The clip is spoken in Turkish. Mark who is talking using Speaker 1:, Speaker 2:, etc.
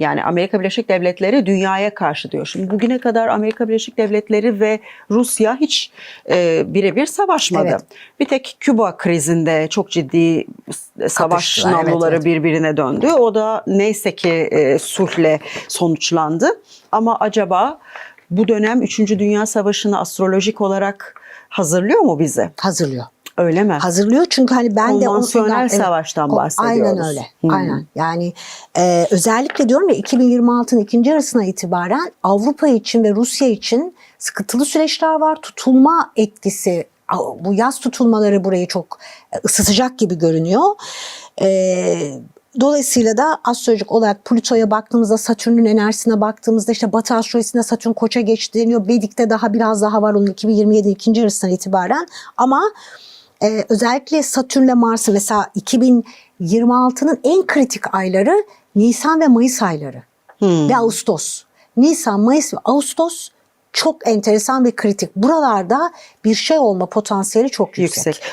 Speaker 1: Yani Amerika Birleşik Devletleri dünyaya karşı diyor. Şimdi bugüne kadar Amerika Birleşik Devletleri ve Rusya hiç e, birebir savaşmadı.
Speaker 2: Evet.
Speaker 1: Bir tek Küba krizinde çok ciddi savaş
Speaker 2: evet,
Speaker 1: nabluları
Speaker 2: evet.
Speaker 1: birbirine döndü. O da neyse ki e, sulhle sonuçlandı. Ama acaba bu dönem 3. Dünya Savaşı'nı astrolojik olarak hazırlıyor mu bizi?
Speaker 2: Hazırlıyor.
Speaker 1: Öyle mi?
Speaker 2: Hazırlıyor çünkü hani ben de
Speaker 1: Konvansiyonel savaştan bahsediyoruz.
Speaker 2: Aynen öyle.
Speaker 1: Hmm.
Speaker 2: Aynen. Yani e, özellikle diyorum ya 2026'nın ikinci yarısına itibaren Avrupa için ve Rusya için sıkıntılı süreçler var. Tutulma etkisi bu yaz tutulmaları burayı çok e, ısıtacak gibi görünüyor. E, Dolayısıyla da astrolojik olarak Plüto'ya baktığımızda Satürn'ün enerjisine baktığımızda işte Batı astrolojisinde Satürn koça geçti deniyor. Vedik'te daha biraz daha var onun 2027 ikinci yarısından itibaren ama ee, özellikle Satürn'le Mars'ı mesela 2026'nın en kritik ayları Nisan ve Mayıs ayları ve Ağustos. Nisan, Mayıs ve Ağustos çok enteresan ve kritik. Buralarda bir şey olma potansiyeli çok yüksek.
Speaker 1: Yüksek.